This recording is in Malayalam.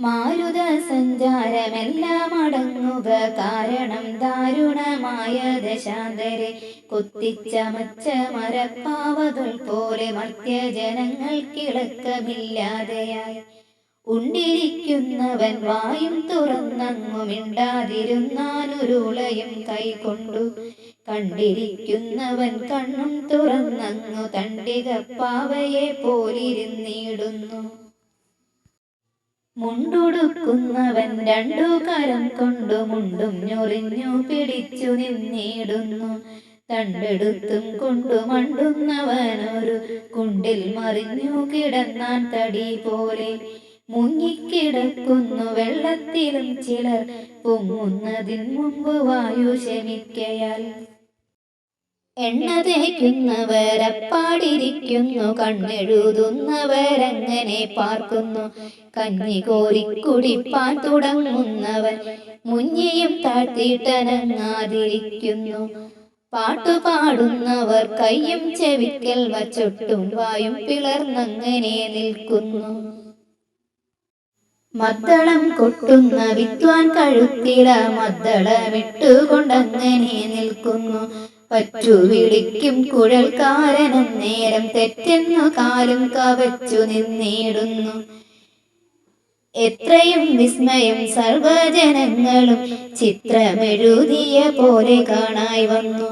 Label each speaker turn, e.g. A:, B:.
A: മാരുത സഞ്ചാരമെല്ലാം അടങ്ങുക. കാരണം ദാരുണമായ ദശാന്തരെ കുത്തിച്ചമച്ച മരപ്പാവകൾ പോലെ മർത്യജനങ്ങൾക്കിളക്കമില്ലാതെയായി ഉണ്ടിരിക്കുന്നവൻ വായും തുറന്നങ്ങു മിണ്ടാതിരുന്നാനൊരുളയും കൈകൊണ്ടു. കണ്ടിരിക്കുന്നവൻ കണ്ണും തുറന്നങ്ങു തണ്ടികപ്പാവയെ പോലിരുന്നിടുന്നു. മുണ്ടുടുക്കുന്നവൻ രണ്ടു കരം കൊണ്ടു മുണ്ടും ഞൊറിഞ്ഞു പിടിച്ചു നിന്നിടുന്നു. തണ്ടെടുത്തും കൊണ്ടു മണ്ടുന്നവനൊരു കുണ്ടിൽ മറിഞ്ഞു കിടന്നാൻ തടി പോലെ. മുങ്ങിക്കിടക്കുന്നു വെള്ളത്തിലും ചിലർ. പൊങ്ങുന്നതിന് മുമ്പ് വായു ശമിക്കയാൽ എണ്ണ തേക്കുന്നവരപ്പാടിരിക്കുന്നു കണ്ണെഴുതുന്നവരങ്ങനെ പാർക്കുന്നു. കഞ്ഞി കോരി കുടിപ്പാൻ തുടങ്ങുന്നവൻ മുഞ്ഞിയും താഴ്ത്തിയിട്ടനങ്ങാതിരിക്കുന്നു. പാട്ടുപാടുന്നവർ കയ്യും ചെവിക്കൽ വച്ചൊട്ടും വായും പിളർന്നങ്ങനെ നിൽക്കുന്നു. മദ്ദളം കൊട്ടുന്ന വിദ്വാൻ കഴുത്തില മദ്ദളമിട്ടുകൊണ്ടങ്ങനെ നിൽക്കുന്നു. പറ്റു വിളിക്കും കുഴൽക്കാരനും നേരം തെറ്റെന്നു കാലും കവച്ചു നിന്നിടുന്നു. എത്രയും വിസ്മയം സർവജനങ്ങളും ചിത്രമെഴുതിയ പോലെ കാണായി വന്നു.